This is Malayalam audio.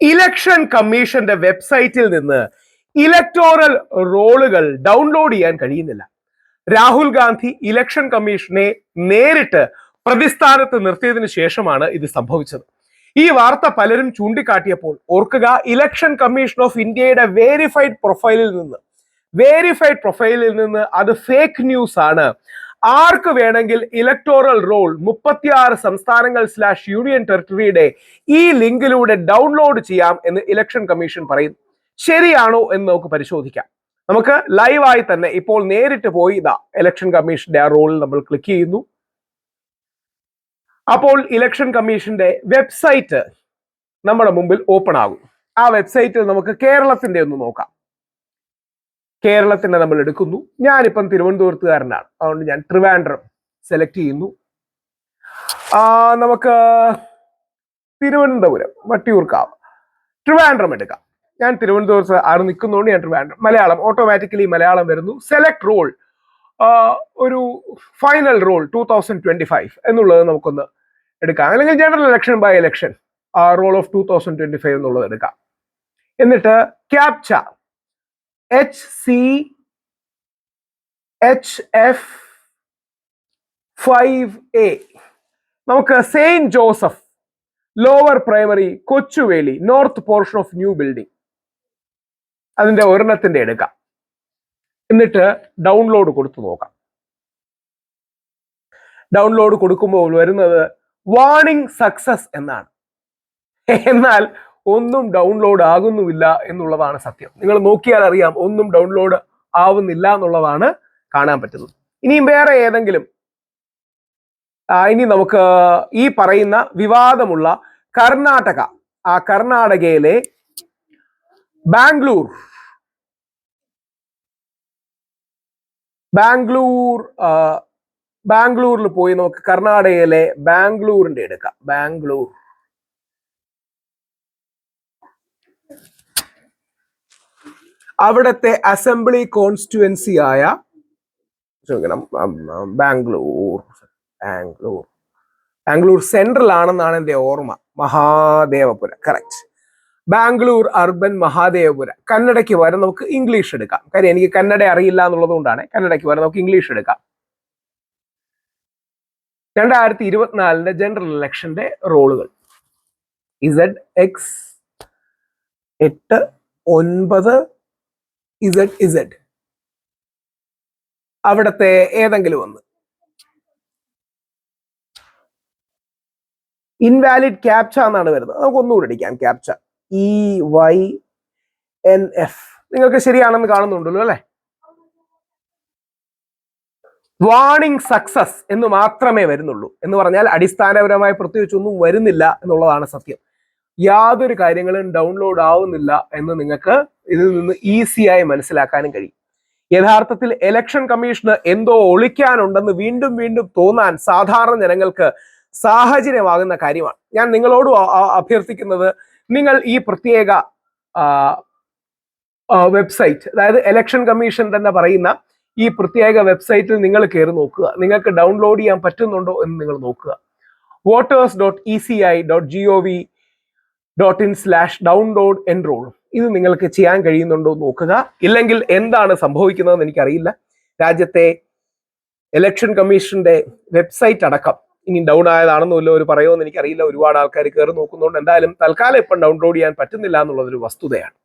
ഇലക്ഷൻ കമ്മീഷന്റെ വെബ്സൈറ്റിൽ നിന്ന് ഇലക്ടോറൽ റോളുകൾ ഡൗൺലോഡ് ചെയ്യാൻ കഴിയുന്നില്ല. രാഹുൽ ഗാന്ധി ഇലക്ഷൻ കമ്മീഷനെ നേരിട്ട് പ്രതിസ്ഥാനത്ത് നിർത്തിയതിനു ശേഷമാണ് ഇത് സംഭവിച്ചത്. ഈ വാർത്ത പലരും ചൂണ്ടിക്കാട്ടിയപ്പോൾ ഓർക്കുക ഇലക്ഷൻ കമ്മീഷൻ ഓഫ് ഇന്ത്യയുടെ വേരിഫൈഡ് പ്രൊഫൈലിൽ നിന്ന് വേരിഫൈഡ് പ്രൊഫൈലിൽ നിന്ന് അത് ഫേക്ക് ന്യൂസ് ആണ് ആർക്ക് വേണമെങ്കിൽ ഇലക്ടോറൽ റോൾ മുപ്പത്തിയാറ് സംസ്ഥാനങ്ങൾ സ്ലാഷ് യൂണിയൻ ടെറിട്ടറിയുടെ ഈ ലിങ്കിലൂടെ ഡൗൺലോഡ് ചെയ്യാം എന്ന് ഇലക്ഷൻ കമ്മീഷൻ പറയുന്നു ശരിയാണോ എന്ന് നമുക്ക് പരിശോധിക്കാം. നമുക്ക് ലൈവായി തന്നെ ഇപ്പോൾ നേരിട്ട് പോയി ഇതാ ഇലക്ഷൻ കമ്മീഷന്റെ ആ റോളിൽ നമ്മൾ ക്ലിക്ക് ചെയ്യുന്നു. അപ്പോൾ ഇലക്ഷൻ കമ്മീഷന്റെ വെബ്സൈറ്റ് നമ്മുടെ മുമ്പിൽ ഓപ്പൺ ആകും. ആ വെബ്സൈറ്റിൽ നമുക്ക് കേരളത്തിന്റെ ഒന്ന് നോക്കാം. കേരളത്തിന്റെ നമ്മൾ എടുക്കുന്നു. ഞാനിപ്പം തിരുവനന്തപുരത്തുകാരനാണ്. അതുകൊണ്ട് ഞാൻ ട്രിവാൻഡ്രം സെലക്ട് ചെയ്യുന്നു. നമുക്ക് തിരുവനന്തപുരം വട്ടിയൂർക്കാവ് ട്രിവാൻഡ്രം എടുക്കാം. ഞാൻ തിരുവനന്തപുരത്ത് ആറ് നിൽക്കുന്നതുകൊണ്ട് ഞാൻ ട്രിവാൻഡ്രം. മലയാളം ഓട്ടോമാറ്റിക്കലി മലയാളം വരുന്നു. സെലക്ട് റോൾ ഒരു final roll two thousand twenty five എന്നുള്ളത് നമുക്കൊന്ന് എടുക്കാം. അല്ലെങ്കിൽ general election bye election roll of two thousand twenty five എന്നുള്ളത് എടുക്കാം. എന്നിട്ട് captcha H C H F five A നമുക്ക് Saint Joseph lower primary Kochuveli north portion of new building. അതിന്റെ ഒരെണ്ണത്തിന്റെ എടുക്കാം. എന്നിട്ട് ഡൗൺലോഡ് കൊടുത്തു നോക്കാം. ഡൗൺലോഡ് കൊടുക്കുമ്പോൾ വരുന്നത് വാണിംഗ് സക്സസ് എന്നാണ്. എന്നാൽ ഒന്നും ഡൗൺലോഡ് ആകുന്നുമില്ല എന്നുള്ളതാണ് സത്യം. നിങ്ങൾ നോക്കിയാൽ അറിയാം ഒന്നും ഡൗൺലോഡ് ആവുന്നില്ല എന്നുള്ളതാണ് കാണാൻ പറ്റുന്നത്. ഇനിയും വേറെ ഏതെങ്കിലും? ഇനി നമുക്ക് ഈ പറയുന്ന വിവാദമുള്ള കർണാടക. ആ കർണാടകയിലെ ബാംഗ്ലൂർ. ബാംഗ്ലൂർ ബാംഗ്ലൂരിൽ പോയി നമുക്ക് കർണാടകയിലെ ബാംഗ്ലൂരിന്റെ എടുക്കാം. ബാംഗ്ലൂർ. അവിടുത്തെ അസംബ്ലി കോൺസ്റ്റിറ്റുവൻസി ആയ ബാംഗ്ലൂർ ബാംഗ്ലൂർ. ബാംഗ്ലൂർ സെൻട്രൽ ആണെന്നാണ് എന്റെ ഓർമ്മ. Mahadevapura correct Bangalore urban Mahadevapura. കന്നഡയ്ക്ക് വരെ നമുക്ക് ഇംഗ്ലീഷ് എടുക്കാം. കാര്യം എനിക്ക് കന്നഡ അറിയില്ല എന്നുള്ളത് കൊണ്ടാണ് കന്നഡയ്ക്ക് വരെ നമുക്ക് ഇംഗ്ലീഷ് എടുക്കാം. രണ്ടായിരത്തി ഇരുപത്തിനാലിന്റെ ജനറൽ ഇലക്ഷന്റെ റോളുകൾ. ഇസഡ് എക്സ് എട്ട് ഒൻപത് ഇസഡ് ഇസഡ് അവിടത്തെ ഏതെങ്കിലും ഒന്ന്. ഇൻവാലിഡ് ക്യാപ്ച എന്നാണ് വരുന്നത്. നമുക്ക് ഒന്നുകൂടി അടിക്കാം. Captcha E Y N F നിങ്ങൾക്ക് ശരിയാണെന്ന് കാണുന്നുണ്ടല്ലോ അല്ലെ? വാണിംഗ് സക്സസ് എന്ന് മാത്രമേ വരുന്നുള്ളൂ. എന്ന് പറഞ്ഞാൽ അടിസ്ഥാനപരമായി പ്രത്യേകിച്ച് ഒന്നും വരുന്നില്ല എന്നുള്ളതാണ് സത്യം. യാതൊരു കാര്യങ്ങളും ഡൗൺലോഡ് ആവുന്നില്ല എന്ന് നിങ്ങൾക്ക് ഇതിൽ നിന്ന് ഈസിയായി മനസ്സിലാക്കാനും കഴിയും. യഥാർത്ഥത്തിൽ ഇലക്ഷൻ കമ്മീഷന് എന്തോ ഒളിക്കാനുണ്ടെന്ന് വീണ്ടും വീണ്ടും തോന്നാൻ സാധാരണ ജനങ്ങൾക്ക് സാഹചര്യമാകുന്ന കാര്യമാണ്. ഞാൻ നിങ്ങളോട് അഭ്യർത്ഥിക്കുന്നത് നിങ്ങൾ ഈ പ്രത്യേക വെബ്സൈറ്റ് അതായത് ഇലക്ഷൻ കമ്മീഷൻ തന്നെ പറയുന്ന ഈ പ്രത്യേക വെബ്സൈറ്റിൽ നിങ്ങൾ കയറി നോക്കുക. നിങ്ങൾക്ക് ഡൗൺലോഡ് ചെയ്യാൻ പറ്റുന്നുണ്ടോ എന്ന് നിങ്ങൾ നോക്കുക. Voters dot E C I dot G O V dot in slash download enrol ഇത് നിങ്ങൾക്ക് ചെയ്യാൻ കഴിയുന്നുണ്ടോ എന്ന് നോക്കുക. ഇല്ലെങ്കിൽ എന്താണ് സംഭവിക്കുന്നതെന്ന് എനിക്കറിയില്ല. രാജ്യത്തെ ഇലക്ഷൻ കമ്മീഷന്റെ വെബ്സൈറ്റ് അടക്കം ഇനി ഡൗൺ ആയതാണെന്നോ ഇല്ലോ ഒരു പറയുമെന്ന് എനിക്കറിയില്ല. ഒരുപാട് ആൾക്കാർ കയറി നോക്കുന്നതുകൊണ്ട് എന്തായാലും തൽക്കാലം ഇപ്പം ഡൗൺലോഡ് ചെയ്യാൻ പറ്റുന്നില്ല എന്നുള്ളതൊരു വസ്തുതയാണ്.